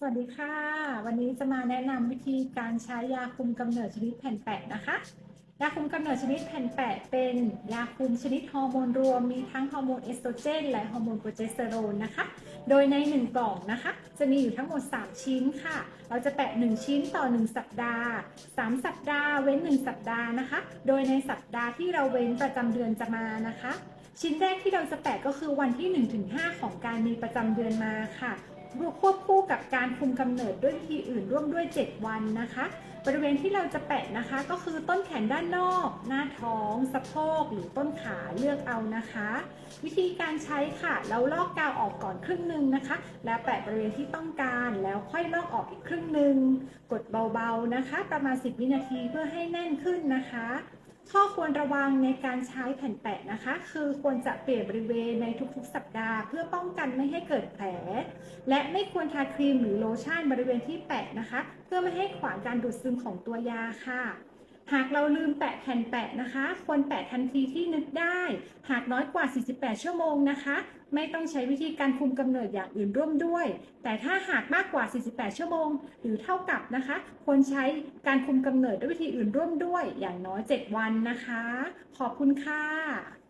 สวัสดีค่ะ วันนี้จะมาแนะนำวิธีการใช้ยาคุมกำเนิดชนิดแผ่นแปะนะคะ ยาคุมกำเนิดชนิดแผ่นแปะเป็นยาคุมชนิดฮอร์โมนรวมมีทั้งฮอร์โมนเอสโตรเจนและฮอร์โมนโปรเจสเตอโรนนะคะ โดยใน 1 กล่องนะคะ จะมีอยู่ทั้งหมด 3 ชิ้นค่ะ เราจะแปะ 1 ชิ้นต่อ 1 สัปดาห์ 3 สัปดาห์เว้น 1 สัปดาห์นะคะ โดยในสัปดาห์ที่เราเว้นประจำเดือนจะมานะคะชิ้นแรกที่เราจะแปะก็คือวันที่ 1-5 ของการมีประจำเดือนมาค่ะ ควบคู่กับการคุมกำเนิดด้วยวิธีอื่นร่วมด้วย 7 วันนะคะ บริเวณที่เราจะแปะนะคะ ก็คือต้นแขนด้านนอก หน้าท้อง สะโพกหรือต้นขาเลือกเอานะคะ วิธีการใช้ค่ะ เราลอกกาวออกก่อนครึ่งหนึ่งนะคะ แล้วแปะบริเวณที่ต้องการแล้วค่อยลอกออกอีกครึ่งหนึ่งกดเบาๆนะคะ ประมาณ 10 วินาทีเพื่อให้แน่นขึ้นนะคะข้อควรระวังในการใช้แผ่นแปะนะคะ คือควรจะเปลี่ยนบริเวณในทุกๆ สัปดาห์ เพื่อป้องกันไม่ให้เกิดแผล และไม่ควรทาครีมหรือโลชั่นบริเวณที่แปะนะคะ เพื่อไม่ให้ขวางการดูดซึมของตัวยาค่ะ หากเราลืมแปะแผ่นแปะนะคะ ควรแปะทันทีที่นึกได้ หากน้อยกว่า 48 ชั่วโมงนะคะ ไม่ต้องใช้วิธีการคุมกำเนิดอย่างอื่นร่วมด้วย แต่ถ้าหากมากกว่า 48 ชั่วโมง หรือเท่ากับนะคะ ควรใช้การคุมกำเนิดด้วยวิธีอื่นร่วมด้วย อย่างน้อย 7 วันนะคะ ขอบคุณค่ะ